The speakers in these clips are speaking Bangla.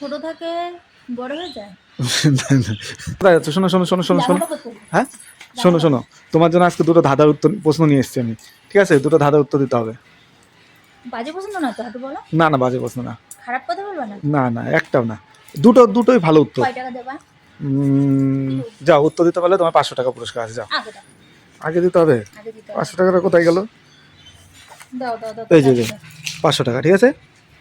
ছোট থাকে বড় হয়ে যায়? শোনো শোনো শোনো শোনো শোনো। হ্যাঁ? শোনো শোনো। তোমার জন্য আজকে দুটো ধাঁধার উত্তর প্রশ্ন নিয়ে এসেছি আমি। ঠিক আছে? দুটো ধাঁধার উত্তর দিতে হবে। বাজে পছন্দ না তো হাঁটু বলো। না না বাজে প্রশ্ন না। খারাপ কথা বলবা না? না না একটাও না। দুটো দুটোই ভালো উত্তর। কয় টাকা দেবা? যাও উত্তর দিতে পারলে তোমার পাঁচশো টাকা পুরস্কার আছে যাও। আগে দিতে হবে। পাঁচশো টাকাটা কোথায় গেল? এই যে। পাঁচশো টাকা ঠিক আছে?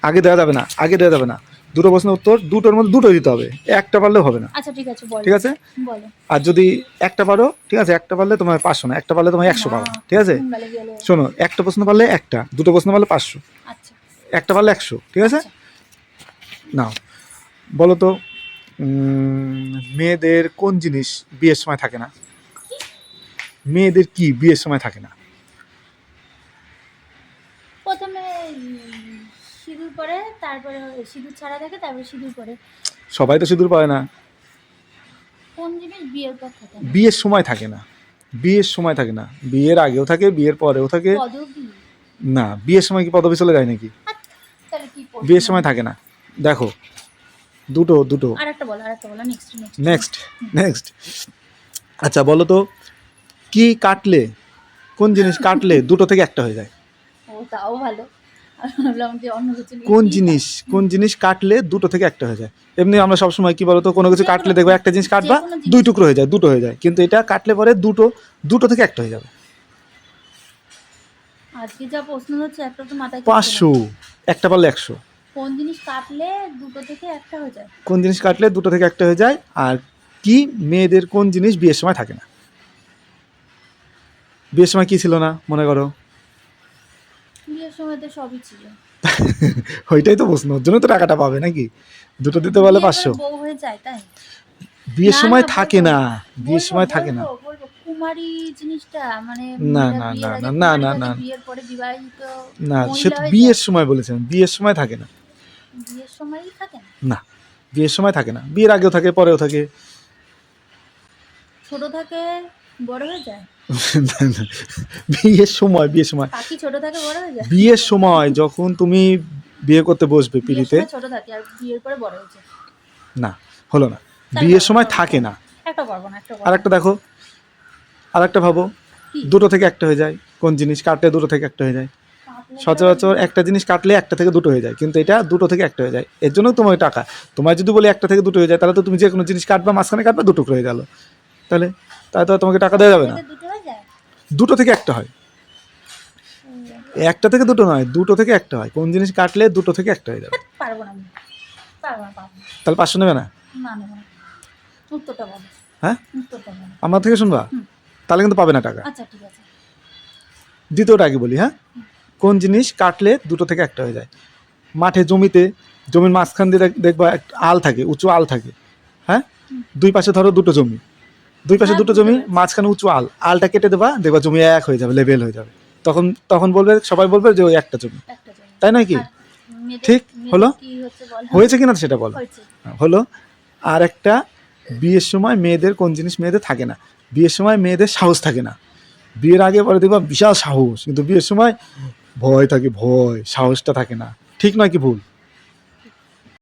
আগে দেওয়া যাবে না আগে দেওয়া যাবে না। দুটো প্রশ্নের উত্তর দুটোর মধ্যে দুটোই দিতে হবে একটা পারলেও হবে না। আচ্ছা ঠিক আছে বলো। ঠিক আছে? বলো। আর যদি একটা পারো ঠিক আছে একটা পারলে তোমার পাঁচশো না একটা পারলে তোমার একশো পাবো ঠিক আছে? শোনো একটা প্রশ্ন পারলে একটা দুটো প্রশ্ন পারলে পাঁচশো আচ্ছা। একটা পারলে একশো ঠিক আছে? আচ্ছা। নাও বলো তো মেয়েদের কোন জিনিস বিয়ের সময় থাকে না? মেয়েদের কি বিয়ের সময় থাকে না? প্রথমে সিঁদুর পরে তারপরে সিঁদুর ছাড়া থাকে তারপরে সিঁদুর পরে। সবাই তো সিঁদুর পায় না। কোন জিনিস বিয়ের পর থাকে না। বিয়ের সময় থাকে না। বিয়ের সময় থাকে না। বিয়ের আগেও থাকে বিয়ের পরেও থাকে। পদবী। না বিয়ের সময় কি পদবি চলে যায় নাকি? তাহলে কি প্রশ্ন? বিয়ের সময় থাকে না। দেখো দুটো দুটো। আর একটা বলো আর একটা বলো নেক্সট নেক্সট নেক্সট নেক্সট আচ্ছা বলো তো কি কাটলে কোন জিনিস কাটলে দুটো থেকে একটা হয়ে যায়? ও তাও ভালো। কোন জিনিস কোন জিনিস কাটলে দুটো থেকে একটা হয়ে যায়? এমনি আমরা সবসময় কি বলতো কোনো কিছু কাটলে দেখব একটা জিনিস কাটবা। দুই টুকরো হয়ে যায় দুটো হয়ে যায়। কিন্তু এটা কাটলে পরে দুটো দুটো থেকে একটা হয়ে যাবে। আজকে যা প্রশ্ন হচ্ছে একটা তো মাথায় পাঁচশো একটা পারলে একশো। কোন জিনিস কাটলে দুটো থেকে একটা হয়ে যায়? কোন জিনিস কাটলে দুটো থেকে একটা হয়ে যায় আর কি মেয়েদের কোন জিনিস বিয়ের সময় থাকে না? বিয়ের সময় কি ছিল না মনে করো? সময় তো সবই ছিল। ওইটাই তো প্রশ্ন ওর জন্য তো টাকাটা পাবে নাকি? দুটো দিতে পারলে পাঁচশো। বউ হয়ে যায় তাই? বিয়ের সময় থাকে না বিয়ের সময় থাকে না। কুমারী জিনিসটা মানে না, না, বিয়ের না, না, না, না। বিয়ের পরে বিবাহিত না সে তো বিয়ের সময় বলেছেন বিয়ের সময় থাকে না। বিয়ের সময়ই থাকে না? না বিয়ের সময় থাকে না বিয়ের আগেও থাকে পরেও থাকে। ছোট থাকে বড় হয়ে যায়? বিয়ের সময় বিয়ের সময়। পাখি ছোট থাকে বড় হয়ে যায়? বিয়ের সময় যখন তুমি বিয়ে করতে বসবে পিড়িতে ছোট থাকে আর বিয়ের পরে বড় হয়ে যায় না হলো না। বিয়ের সময় থাকে না। একটা পারব না একটা আর একটা দেখো আর একটা ভাবো দুটো থেকে একটা হয়ে যায়। কোন জিনিস কাটলে দুটো থেকে একটা হয়ে যায়? সচরাচর একটা জিনিস কাটলে একটা থেকে দুটো হয়ে যায় কিন্তু এটা দুটো থেকে একটা হয়ে যায়। এর জন্য তোমার টাকা। তোমার যদি বলি একটা থেকে দুটো হয়ে যায় তাহলে তো তুমি যে কোনো জিনিস কাটবা মাঝখানে কাটবা দুটো হয়ে গেল। তাহলে তাহলে তো তোমাকে টাকা দেওয়া যাবে না। দুটো থেকে একটা হয়। একটা থেকে দুটো নয় দুটো থেকে একটা হয়। কোন জিনিস কাটলে দুটো থেকে একটা হয়ে যাবে। পারব না তাহলে পাঁচশো নেবে না? হ্যাঁ? আমার থেকে শুনবা? তাহলে কিন্তু পাবে না টাকা। আচ্ছা দ্বিতীয়টা আগে বলি হ্যাঁ? কোন জিনিস কাটলে দুটো থেকে একটা হয়ে যায়? মাঠে জমিতে জমির মাঝখান দিয়ে দেখ- দেখবা একটা আল থাকে উঁচু আল থাকে। হ্যাঁ? দুই পাশে ধরো দুটো জমি। দুই পাশে হ্যাঁ, দুটো জমি মাঝখানে উঁচু আল। আলটা কেটে দেবা দেখবা জমি এক হয়ে যাবে লেভেল হয়ে যাবে। তখন তখন বলবে সবাই বলবে যে ওই একটা জমি। তাই নয় কি? ঠিক, হলো? হয়েছে কিনা সেটা বলো। হয়েছে। হলো? আর একটা বিয়ের সময় মেয়েদের কোন জিনিস মেয়েদের থাকে না। বিয়ের সময় মেয়েদের সাহস থাকে না। বিয়ের আগে পরে দেখবা বিশাল সাহস। কিন্তু বিয়ের সময় ভয় থাকে ভয় সাহসটা থাকে না। ঠিক নয় কি ভুল?